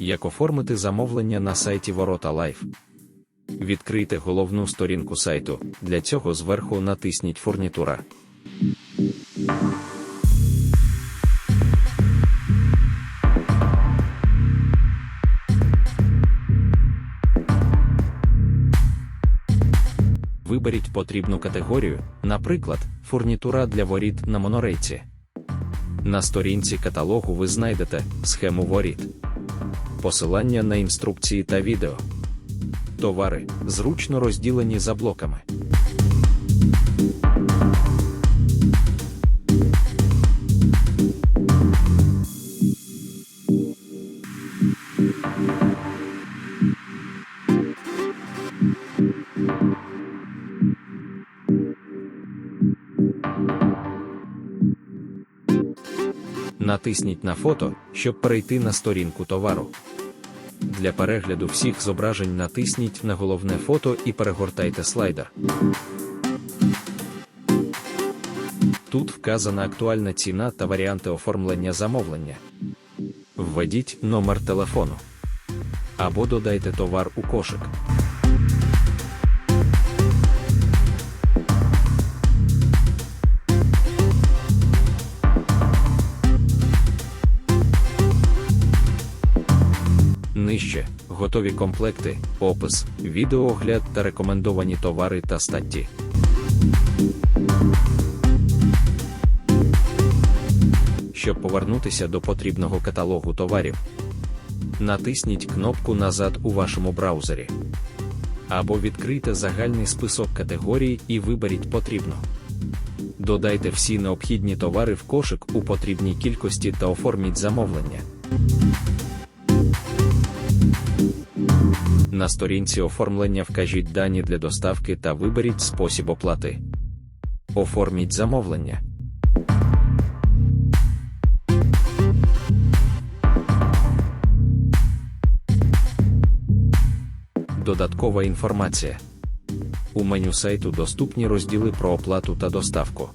Як оформити замовлення на сайті Ворота Лайф? Відкрийте головну сторінку сайту. Для цього зверху натисніть Фурнітура. Виберіть потрібну категорію, наприклад, фурнітура для воріт на монорейці. На сторінці каталогу ви знайдете схему воріт, посилання на інструкції та відео. Товари зручно розділені за блоками. Натисніть на фото, щоб перейти на сторінку товару. Для перегляду всіх зображень натисніть на головне фото і перегортайте слайдер. Тут вказана актуальна ціна та варіанти оформлення замовлення. Введіть номер телефону або додайте товар у кошик. Нижче готові комплекти, опис, відеоогляд та рекомендовані товари та статті. Щоб повернутися до потрібного каталогу товарів, натисніть кнопку Назад у вашому браузері. Або відкрийте загальний список категорій і виберіть потрібну. Додайте всі необхідні товари в кошик у потрібній кількості та оформіть замовлення. На сторінці оформлення вкажіть дані для доставки та виберіть спосіб оплати. Оформіть замовлення. Додаткова інформація. У меню сайту доступні розділи про оплату та доставку.